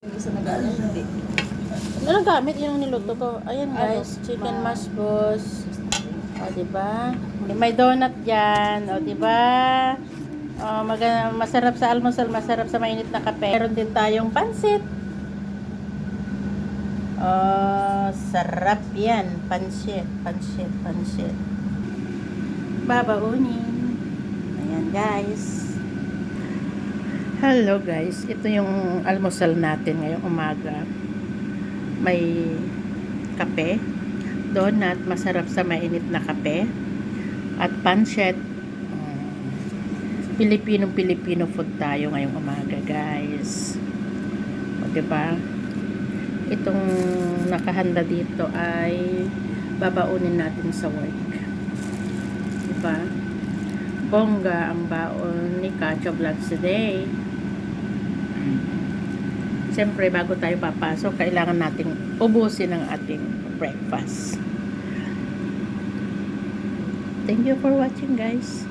Hindi sa nag-aaral, hindi. Ano gamit yung niluto ko? Ayan guys, chicken Ma- masbos. O, diba? May donut dyan. O, diba? O, maga- masarap sa almusal, masarap sa mainit na kape. Meron din tayong pansit. O, sarap yan. Pansit, pansit, pansit. Babaunin. Ayan guys. Hello guys, ito yung almusal natin ngayong umaga. May kape, donut, masarap sa mainit na kape, at panchet. Mm. Pilipino-Pilipino food tayo ngayong umaga guys. O diba? Itong nakahanda dito ay babaunin natin sa work. Diba? Bongga ang baon ni Kacha Vlogs today. Siyempre, bago tayo papasok, kailangan nating ubusin ang ating breakfast. Thank you for watching, guys.